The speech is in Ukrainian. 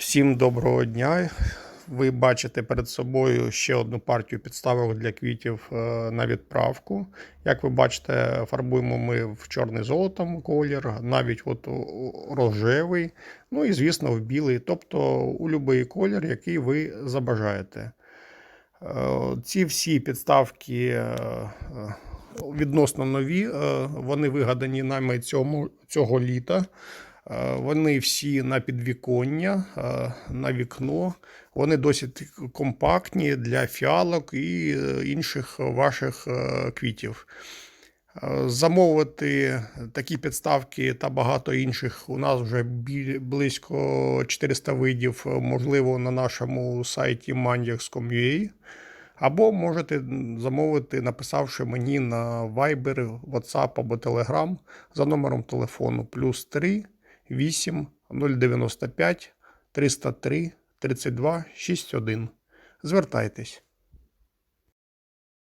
Всім доброго дня. Ви бачите перед собою ще одну партію підставок для квітів е, на відправку. Як ви бачите, фарбуємо ми в чорний золотом колір, навіть от рожевий, ну і звісно в білий, тобто у будь-який колір, який ви забажаєте. Е, Ці всі підставки е, відносно нові, вони вигадані нами цьому, цього літа. Е, Вони всі на підвіконня, е, на вікно. Вони досить компактні для фіалок і е, інших ваших квітів. Замовити такі підставки та багато інших у нас вже близько 400 видів, можливо, на нашому сайті mandiax.com.ua. Або можете замовити, написавши мені на Viber, WhatsApp або Telegram за номером телефону плюс 3 8 095 303 32 61. Звертайтесь.